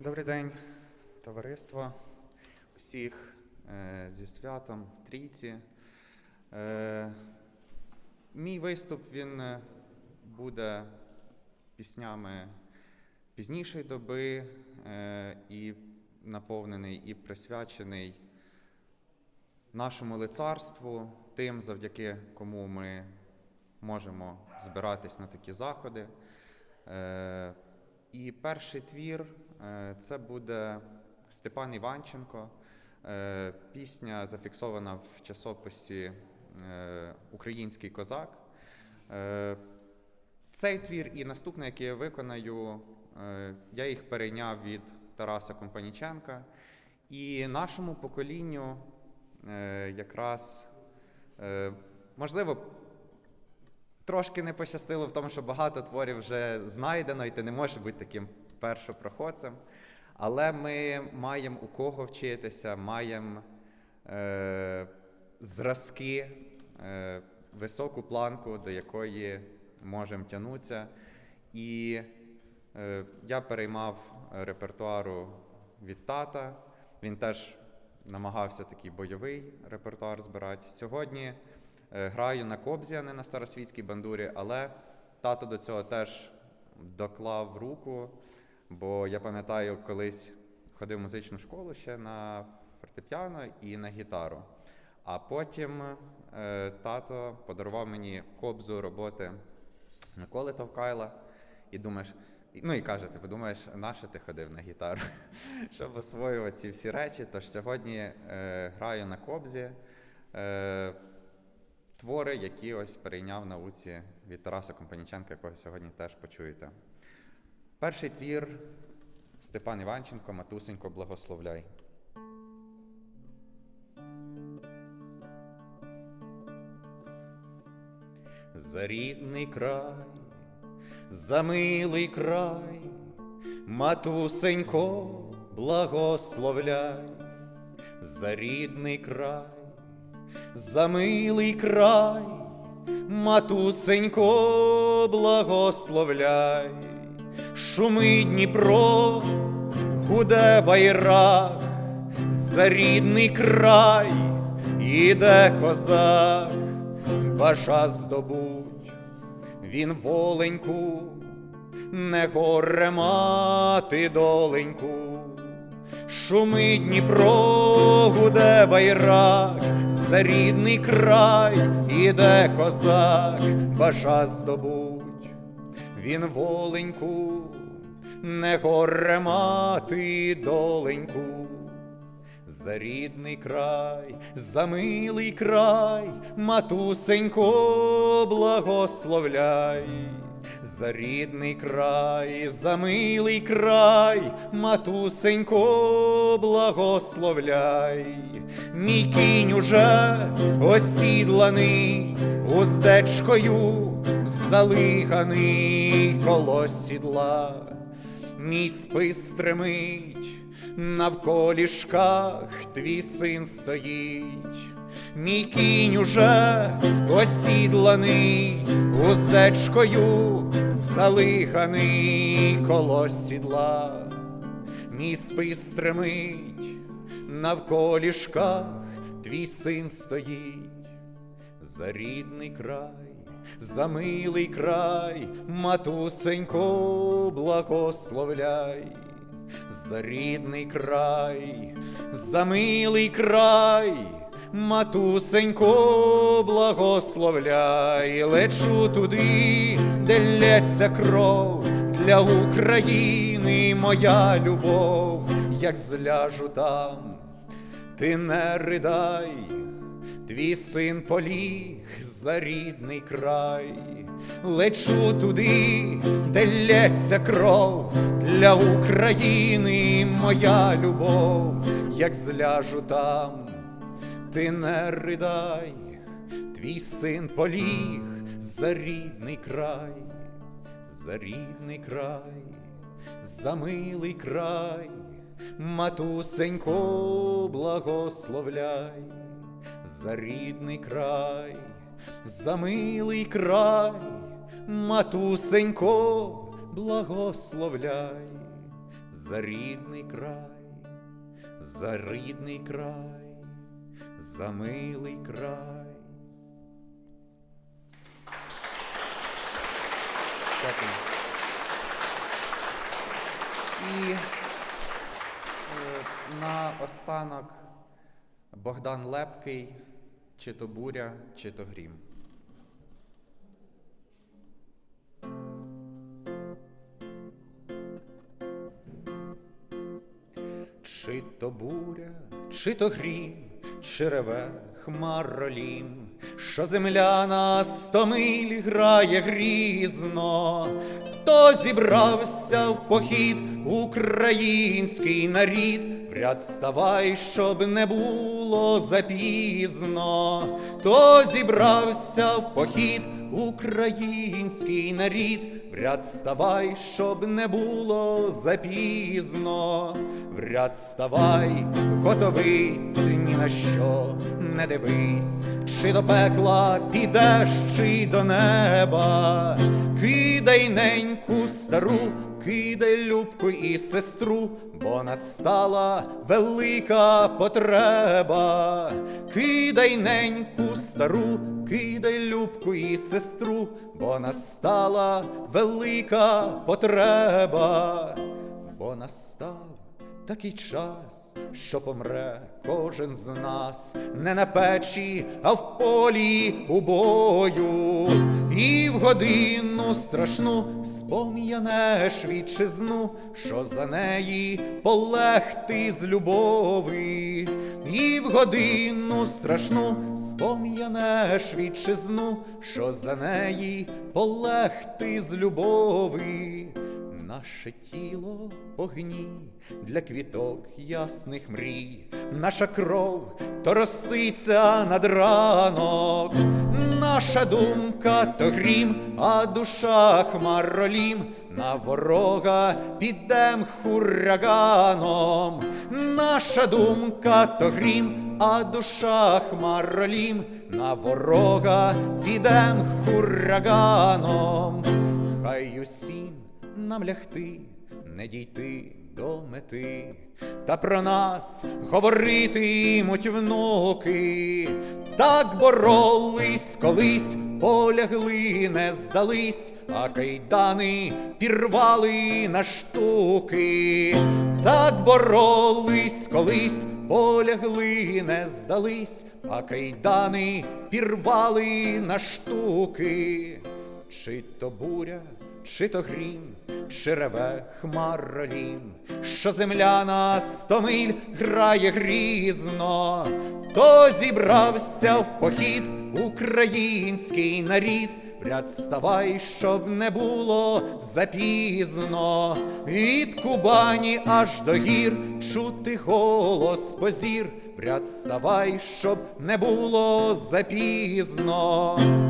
Добрий день, товариство, усіх е, зі святом трійці. Е, мій виступ він е, буде піснями пізнішої доби і наповнений і присвячений нашому лицарству, тим, завдяки кому ми можемо збиратись на такі заходи. І перший твір це буде Степан Іванченко. Е, Пісня зафіксована в часописі е, Український козак. Е, Цей твір і наступний, який я виконаю, е, я їх перейняв від Тараса Компаніченка. І нашому поколінню е, якраз е, можливо Трошки не пощастило в тому, що багато творів вже знайдено, і ти не можеш бути таким першопроходцем. Але ми маємо у кого вчитися, маємо е, зразки, е, високу планку, до якої можемо тягнутися. І е, я переймав репертуару від тата. Він теж намагався такий бойовий репертуар збирати. Сьогодні е, граю на кобзі, а не на старосвітській бандурі, але тато до цього теж доклав руку, бо я пам'ятаю, колись ходив в музичну школу ще на фортепіано і на гітару. А потім е, тато подарував мені кобзу роботи Миколи Товкайла, і думаєш, ну і каже, ти подумаєш, на що ти ходив на гітару, щоб освоювати ці всі речі. Тож сьогодні е, граю на кобзі. Е, твори, які ось перейняв науці від Тараса Компаніченка, якого сьогодні теж почуєте. Перший твір Степан Іванченко, Матусенько, благословляй. За рідний край, за милий край, матусенько, благословляй, за рідний край, за милий край, матусенько, благословляй, шумить Дніпро, гуде байрак, за рідний край іде козак, бажа здобуть, він воленьку, не горе мати доленьку. Шумить Дніпро, гуде байрак, за рідний край іде козак, бажа здобуть, він воленьку, не горе мати доленьку. За рідний край, за милий край, матусенько, благословляй. За рідний край, за милий край, матусенько, благословляй. Мій кінь уже осідланий, уздечкою залиханий коло сідла. Мій спис стремить, навколішках твій син стоїть, мій кінь уже осідланий, уздечкою залиханий коло сідла, мій спис стремить, навколішках твій син стоїть. За рідний край, за милий край, матусенько, благословляй, за рідний край, за милий край, матусенько, благословляй, лечу туди, де лється кров для України, моя любов, як зляжу там, ти не ридай. Твій син поліг за рідний край, лечу туди, де лється кров. Для України, моя любов, як зляжу там, ти не ридай, твій син поліг за рідний край, за рідний край, за милий край, матусенько, благословляй за рідний край, за милий край, матусенько, благословляй, за рідний край, за рідний край, за милий край. І е, на останок Богдан Лепкий, чи то буря, чи то грім. Чи то буря, чи то грім, чи реве хмаролім, що земля на сто миль грає грізно, то зібрався в похід український нарід, в ряд ставай, щоб не було запізно, то зібрався в похід український нарід, в ряд ставай, щоб не було запізно, в ряд ставай, готовись ні на що не дивись, чи до пекла підеш, чи до неба, кидай неньку стару, кидай любку і сестру, бо настала велика потреба, кидай неньку стару, кидай любку і сестру, бо настала велика потреба, бо настав такий час, що помре кожен з нас, не на печі, а в полі у бою, і в годину страшну спом'янеш вітчизну, що за неї полегти з любови, в страшну спом'янеш вітчизну, що за неї полегти з любови. Наше тіло огні для квіток ясних мрій, наша кров то росиця над ранок, наша думка то грім, а душа хмаролім, на ворога підем хураганом, наша думка то грім, а душа хмаролім, на ворога підем хураганом, хай усім нам лягти, не дійти до мети, та про нас говоритимуть внуки, так боролись колись, полягли, не здались, а кайдани пірвали на штуки, так боролись колись, полягли, не здались, а кайдани пірвали на штуки, чи то буря чи то грім, чи реве хмаролім, що земля на сто миль грає грізно, то зібрався в похід український нарід, ряд ставай, щоб не було запізно, від Кубані аж до гір чути голос позір, в ряд ставай, щоб не було запізно.